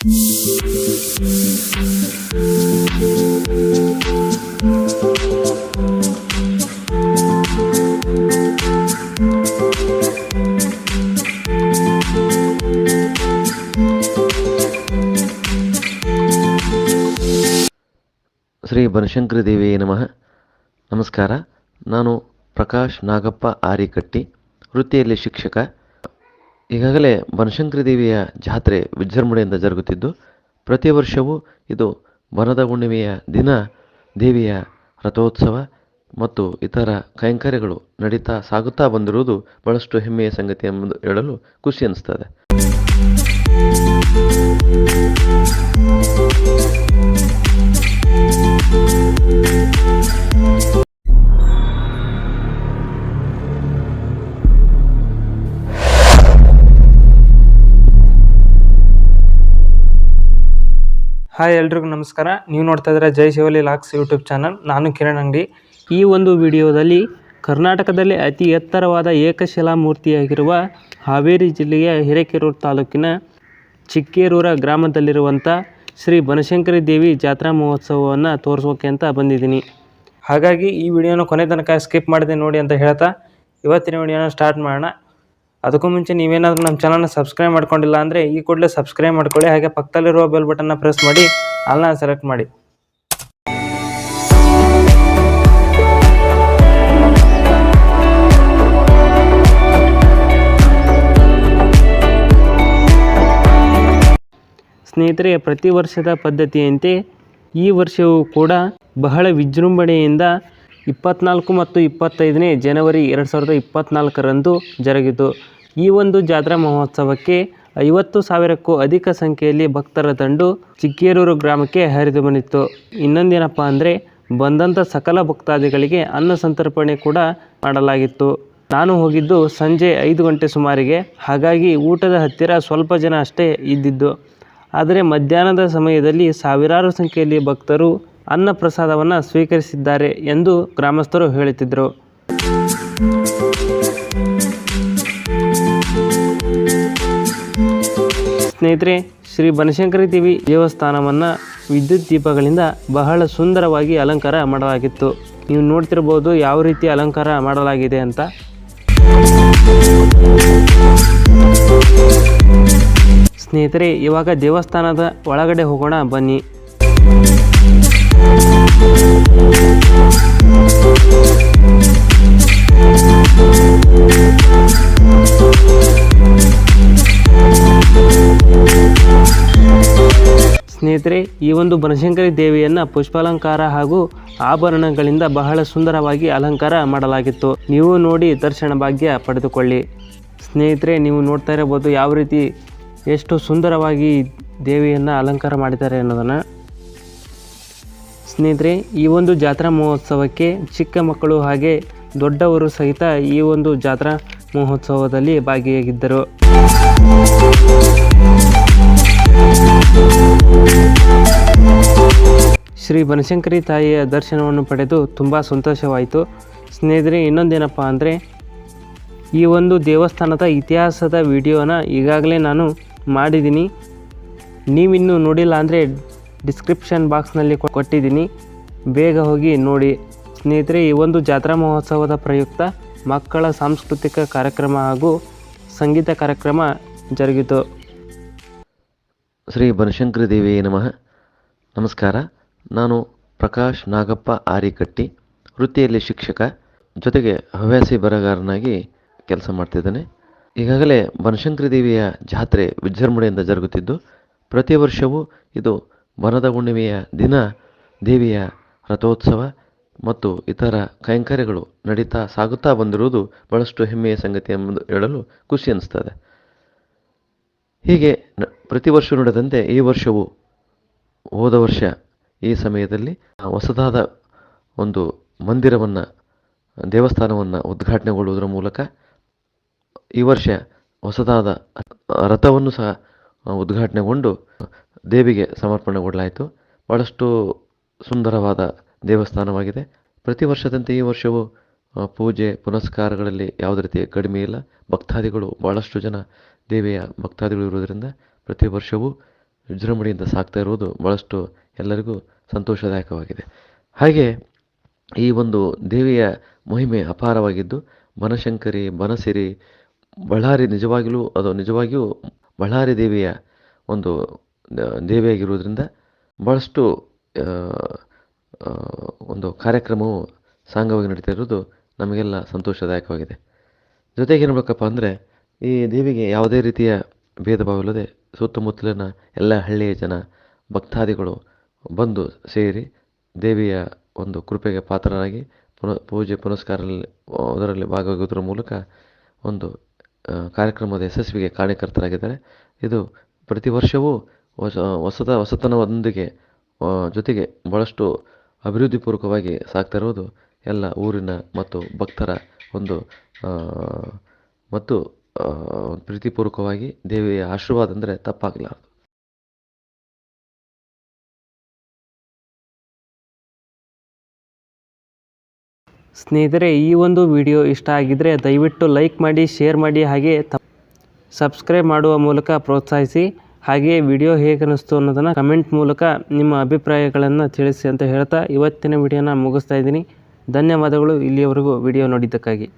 ಶ್ರೀ ಬನಶಂಕರಿ ದೇವಿಯೇ ನಮಃ. ನಮಸ್ಕಾರ. ನಾನು ಪ್ರಕಾಶ್ ನಾಗಪ್ಪ ಆರಿಕಟ್ಟಿ ವೃತ್ತಿಯಲ್ಲಿ ಶಿಕ್ಷಕ ಈಗಾಗಲೇ ಬನಶಂಕರಿ ದೇವಿಯ ಜಾತ್ರೆ ವಿಜೃಂಭಣೆಯಿಂದ ಜರುಗುತ್ತಿದ್ದು, ಪ್ರತಿ ವರ್ಷವೂ ಇದು ಬನದ ಹುಣ್ಣಿಮೆಯ ದಿನ ದೇವಿಯ ರಥೋತ್ಸವ ಮತ್ತು ಇತರ ಕೈಂಕರ್ಯಗಳು ನಡೀತಾ ಸಾಗುತ್ತಾ ಬಂದಿರುವುದು ಬಹಳಷ್ಟು ಹೆಮ್ಮೆಯ ಸಂಗತಿ ಎಂಬುದು ಹೇಳಲು ಖುಷಿ ಅನಿಸ್ತದೆ ಹಾಯ್ ಎಲ್ರಿಗೂ ನಮಸ್ಕಾರ. ನೀವು ನೋಡ್ತಾ ಇದ್ದೀರಾ ಜೈ ಶಿವಲಿ ಲಾಕ್ಸ್ ಯೂಟ್ಯೂಬ್ ಚಾನಲ್. ನಾನು ಕಿರಣ್ ಅಂಗಡಿ. ಈ ಒಂದು ವಿಡಿಯೋದಲ್ಲಿ ಕರ್ನಾಟಕದಲ್ಲಿ ಅತಿ ಎತ್ತರವಾದ ಏಕಶಿಲಾ ಮೂರ್ತಿಯಾಗಿರುವ ಹಾವೇರಿ ಜಿಲ್ಲೆಯ ಹಿರೇಕೆರೂರು ತಾಲೂಕಿನ ಚಿಕ್ಕೇರೂರ ಗ್ರಾಮದಲ್ಲಿರುವಂಥ ಶ್ರೀ ಬನಶಂಕರಿ ದೇವಿ ಜಾತ್ರಾ ಮಹೋತ್ಸವವನ್ನು ತೋರಿಸೋಕೆ ಅಂತ ಬಂದಿದ್ದೀನಿ. ಹಾಗಾಗಿ ಈ ವಿಡಿಯೋನ ಕೊನೆ ತನಕ ಸ್ಕಿಪ್ ಮಾಡಿದೆ ನೋಡಿ ಅಂತ ಹೇಳ್ತಾ, ಇವತ್ತಿನ ವಿಡಿಯೋನ ಸ್ಟಾರ್ಟ್ ಮಾಡೋಣ. ಅದಕ್ಕೂ ಮುಂಚೆ ನೀವೇನಾದರೂ ನಮ್ಮ ಚಾನಲ್ನ ಸಬ್ಸ್ಕ್ರೈಬ್ ಮಾಡ್ಕೊಂಡಿಲ್ಲ ಅಂದರೆ ಈ ಕೂಡಲೇ ಸಬ್ಸ್ಕ್ರೈಬ್ ಮಾಡ್ಕೊಳ್ಳಿ. ಹಾಗೆ ಪಕ್ಕದಲ್ಲಿರುವ ಬೆಲ್ ಬಟನ್ನ ಪ್ರೆಸ್ ಮಾಡಿ ಅಲ್ಲ ಸೆಲೆಕ್ಟ್ ಮಾಡಿ. ಸ್ನೇಹಿತರೆ, ಪ್ರತಿ ವರ್ಷದ ಪದ್ಧತಿಯಂತೆ ಈ ವರ್ಷವೂ ಕೂಡ ಬಹಳ ವಿಜೃಂಭಣೆಯಿಂದ ಇಪ್ಪತ್ನಾಲ್ಕು ಮತ್ತು ಇಪ್ಪತ್ತೈದನೇ ಜನವರಿ ಎರಡು ಸಾವಿರದ ಇಪ್ಪತ್ತ್ನಾಲ್ಕರಂದು ಜರುಗಿತು. ಈ ಒಂದು ಜಾತ್ರಾ ಮಹೋತ್ಸವಕ್ಕೆ ಐವತ್ತು ಸಾವಿರಕ್ಕೂ ಅಧಿಕ ಸಂಖ್ಯೆಯಲ್ಲಿ ಭಕ್ತರ ತಂಡು ಚಿಕ್ಕೇರೂರು ಗ್ರಾಮಕ್ಕೆ ಹರಿದು ಬಂದಿತ್ತು. ಇನ್ನೊಂದೇನಪ್ಪ ಅಂದರೆ, ಬಂದಂಥ ಸಕಲ ಭಕ್ತಾದಿಗಳಿಗೆ ಅನ್ನ ಸಂತರ್ಪಣೆ ಕೂಡ ಮಾಡಲಾಗಿತ್ತು. ನಾನು ಹೋಗಿದ್ದು ಸಂಜೆ ಐದು ಗಂಟೆ ಸುಮಾರಿಗೆ. ಹಾಗಾಗಿ ಊಟದ ಹತ್ತಿರ ಸ್ವಲ್ಪ ಜನ ಅಷ್ಟೇ ಇದ್ದಿದ್ದು. ಆದರೆ ಮಧ್ಯಾಹ್ನದ ಸಮಯದಲ್ಲಿ ಸಾವಿರಾರು ಸಂಖ್ಯೆಯಲ್ಲಿ ಭಕ್ತರು ಅನ್ನ ಪ್ರಸಾದವನ್ನು ಸ್ವೀಕರಿಸಿದ್ದಾರೆ ಎಂದು ಗ್ರಾಮಸ್ಥರು ಹೇಳುತ್ತಿದ್ದರು. ಸ್ನೇಹಿತರೆ, ಶ್ರೀ ಬನಶಂಕರಿ ದೇವಿ ದೇವಸ್ಥಾನವನ್ನು ವಿದ್ಯುತ್ ದೀಪಗಳಿಂದ ಬಹಳ ಸುಂದರವಾಗಿ ಅಲಂಕಾರ ಮಾಡಲಾಗಿತ್ತು. ನೀವು ನೋಡ್ತಿರ್ಬೋದು ಯಾವ ರೀತಿ ಅಲಂಕಾರ ಮಾಡಲಾಗಿದೆ ಅಂತ. ಸ್ನೇಹಿತರೆ, ಇವಾಗ ದೇವಸ್ಥಾನದ ಒಳಗಡೆ ಹೋಗೋಣ ಬನ್ನಿ. ಸ್ನೇಹಿತರೆ, ಈ ಒಂದು ಬನಶಂಕರಿ ದೇವಿಯನ್ನು ಪುಷ್ಪಾಲಂಕಾರ ಹಾಗೂ ಆಭರಣಗಳಿಂದ ಬಹಳ ಸುಂದರವಾಗಿ ಅಲಂಕಾರ ಮಾಡಲಾಗಿತ್ತು. ನೀವು ನೋಡಿ ದರ್ಶನ ಭಾಗ್ಯ ಪಡೆದುಕೊಳ್ಳಿ. ಸ್ನೇಹಿತರೆ, ನೀವು ನೋಡ್ತಾ ಇರಬಹುದು ಯಾವ ರೀತಿ ಎಷ್ಟು ಸುಂದರವಾಗಿ ದೇವಿಯನ್ನು ಅಲಂಕಾರ ಮಾಡಿದ್ದಾರೆ ಅನ್ನೋದನ್ನು. ಸ್ನೇಹಿತರೆ, ಈ ಒಂದು ಜಾತ್ರಾ ಮಹೋತ್ಸವಕ್ಕೆ ಚಿಕ್ಕ ಮಕ್ಕಳು ಹಾಗೆ ದೊಡ್ಡವರು ಸಹಿತ ಈ ಒಂದು ಜಾತ್ರಾ ಮಹೋತ್ಸವದಲ್ಲಿ ಭಾಗಿಯಾಗಿದ್ದರು. ಶ್ರೀ ಬನಶಂಕರಿ ತಾಯಿಯ ದರ್ಶನವನ್ನು ಪಡೆದು ತುಂಬ ಸಂತೋಷವಾಯಿತು. ಸ್ನೇಹಿತರೆ, ಇನ್ನೊಂದೇನಪ್ಪ ಅಂದರೆ, ಈ ಒಂದು ದೇವಸ್ಥಾನದ ಇತಿಹಾಸದ ವಿಡಿಯೋನ ಈಗಾಗಲೇ ನಾನು ಮಾಡಿದ್ದೀನಿ. ನೀವಿನ್ನೂ ನೋಡಿಲ್ಲ ಅಂದರೆ ಡಿಸ್ಕ್ರಿಪ್ಷನ್ ಬಾಕ್ಸ್ನಲ್ಲಿ ಕೊಟ್ಟಿದ್ದೀನಿ. ಬೇಗ ಹೋಗಿ ನೋಡಿ. ಸ್ನೇಹಿತರೆ, ಈ ಒಂದು ಜಾತ್ರಾ ಮಹೋತ್ಸವದ ಪ್ರಯುಕ್ತ ಮಕ್ಕಳ ಸಾಂಸ್ಕೃತಿಕ ಕಾರ್ಯಕ್ರಮ ಹಾಗೂ ಸಂಗೀತ ಕಾರ್ಯಕ್ರಮ ಜರುಗಿತು. ಶ್ರೀ ಬನಶಂಕರಿ ದೇವಿ ನಮಃ. ನಮಸ್ಕಾರ. ನಾನು ಪ್ರಕಾಶ್ ನಾಗಪ್ಪ ಆರಿಕಟ್ಟಿ, ವೃತ್ತಿಯಲ್ಲಿ ಶಿಕ್ಷಕ, ಜೊತೆಗೆ ಹವ್ಯಾಸಿ ಬರಹಗಾರನಾಗಿ ಕೆಲಸ ಮಾಡ್ತಿದ್ದೇನೆ. ಈಗಾಗಲೇ ಬನಶಂಕರಿ ದೇವಿಯ ಜಾತ್ರೆ ವಿಜೃಂಭಣೆಯಿಂದ ಜರುಗುತ್ತಿದ್ದು, ಪ್ರತಿ ವರ್ಷವೂ ಇದು ಬನದ ಹುಣ್ಣಿಮೆಯ ದಿನ, ದೇವಿಯ ರಥೋತ್ಸವ ಮತ್ತು ಇತರ ಕೈಂಕರ್ಯಗಳು ನಡೀತಾ ಸಾಗುತ್ತಾ ಬಂದಿರುವುದು ಬಹಳಷ್ಟು ಹೆಮ್ಮೆಯ ಸಂಗತಿ ಎಂಬುದು ಹೇಳಲು ಖುಷಿ ಅನಿಸ್ತದೆ. ಹೀಗೆ ಪ್ರತಿ ವರ್ಷ ನಡೆದಂತೆ ಈ ವರ್ಷವೂ ಹೋದ ವರ್ಷ ಈ ಸಮಯದಲ್ಲಿ ಹೊಸದಾದ ಒಂದು ಮಂದಿರವನ್ನು, ದೇವಸ್ಥಾನವನ್ನು ಉದ್ಘಾಟನೆಗೊಳ್ಳುವುದರ ಮೂಲಕ ಈ ವರ್ಷ ಹೊಸದಾದ ರಥವನ್ನು ಸಹ ಉದ್ಘಾಟನೆಗೊಂಡು ದೇವಿಗೆ ಸಮರ್ಪಣೆಗೊಳ್ಳಲಾಯಿತು ಭಾಳಷ್ಟು ಸುಂದರವಾದ ದೇವಸ್ಥಾನವಾಗಿದೆ. ಪ್ರತಿ ವರ್ಷದಂತೆ ಈ ವರ್ಷವೂ ಪೂಜೆ, ಪುನಸ್ಕಾರಗಳಲ್ಲಿ ಯಾವುದೇ ರೀತಿ ಕಡಿಮೆ ಇಲ್ಲ. ಭಕ್ತಾದಿಗಳು ಭಾಳಷ್ಟು ಜನ ದೇವಿಯ ಭಕ್ತಾದಿಗಳು ಇರುವುದರಿಂದ ಪ್ರತಿ ವರ್ಷವೂ ವಿಜೃಂಭಣೆಯಿಂದ ಸಾಗ್ತಾ ಇರುವುದು ಭಾಳಷ್ಟು ಎಲ್ಲರಿಗೂ ಸಂತೋಷದಾಯಕವಾಗಿದೆ. ಹಾಗೆ ಈ ಒಂದು ದೇವಿಯ ಮಹಿಮೆ ಅಪಾರವಾಗಿದ್ದು, ಬನಶಂಕರಿ, ಬನಸಿರಿ, ಬಳ್ಳಾರಿ ನಿಜವಾಗಿಯೂ, ಅದು ನಿಜವಾಗಿಯೂ ಬಳ್ಳಾರಿ ದೇವಿಯ ಒಂದು ದೇವಿಯಾಗಿರುವುದರಿಂದ ಭಾಳಷ್ಟು ಒಂದು ಕಾರ್ಯಕ್ರಮವು ಸಾಂಗವಾಗಿ ನಡೀತಾ ಇರೋದು ನಮಗೆಲ್ಲ ಸಂತೋಷದಾಯಕವಾಗಿದೆ. ಜೊತೆಗೆ ಏನ್ಬೇಕಪ್ಪ ಅಂದರೆ, ಈ ದೇವಿಗೆ ಯಾವುದೇ ರೀತಿಯ ಭೇದ ಇಲ್ಲದೆ ಸುತ್ತಮುತ್ತಲಿನ ಎಲ್ಲ ಹಳ್ಳಿಯ ಜನ, ಭಕ್ತಾದಿಗಳು ಬಂದು ಸೇರಿ ದೇವಿಯ ಒಂದು ಕೃಪೆಗೆ ಪಾತ್ರರಾಗಿ ಪುನ, ಪೂಜೆ ಪುನಸ್ಕಾರದಲ್ಲಿ ಅದರಲ್ಲಿ ಭಾಗವಹಿಸುವುದರ ಮೂಲಕ ಒಂದು ಕಾರ್ಯಕ್ರಮದ ಯಶಸ್ವಿಗೆ ಕಾರಣಕರ್ತರಾಗಿದ್ದಾರೆ ಇದು ಪ್ರತಿ ವರ್ಷವೂ ಹೊಸ ಹೊಸದ ಹೊಸತನದೊಂದಿಗೆ ಜೊತೆಗೆ ಭಾಳಷ್ಟು ಅಭಿವೃದ್ಧಿಪೂರ್ವಕವಾಗಿ ಸಾಗ್ತಾ ಇರೋದು ಎಲ್ಲ ಊರಿನ ಮತ್ತು ಭಕ್ತರ ಒಂದು ಮತ್ತು ಪ್ರೀತಿಪೂರ್ವಕವಾಗಿ ದೇವಿಯ ಆಶೀರ್ವಾದ ಅಂದರೆ ತಪ್ಪಾಗಲಾರದು. ಸ್ನೇಹಿತರೆ, ಈ ಒಂದು ವಿಡಿಯೋ ಇಷ್ಟ ಆಗಿದ್ದರೆ ದಯವಿಟ್ಟು ಲೈಕ್ ಮಾಡಿ, ಶೇರ್ ಮಾಡಿ, ಹಾಗೆ ಸಬ್ಸ್ಕ್ರೈಬ್ ಮಾಡುವ ಮೂಲಕ ಪ್ರೋತ್ಸಾಹಿಸಿ. ಹಾಗೆ ವಿಡಿಯೋ ಹೇಗೆ ಅನ್ನಿಸ್ತು ಅನ್ನೋದನ್ನು ಕಮೆಂಟ್ ಮೂಲಕ ನಿಮ್ಮ ಅಭಿಪ್ರಾಯಗಳನ್ನು ತಿಳಿಸಿ ಅಂತ ಹೇಳ್ತಾ ಇವತ್ತಿನ ವಿಡಿಯೋನ ಮುಗಿಸ್ತಾ ಇದ್ದೀನಿ. ಧನ್ಯವಾದಗಳು. ಇಲ್ಲಿಯವರೆಗೂ ವಿಡಿಯೋ ನೋಡಿದ್ದಕ್ಕಾಗಿ.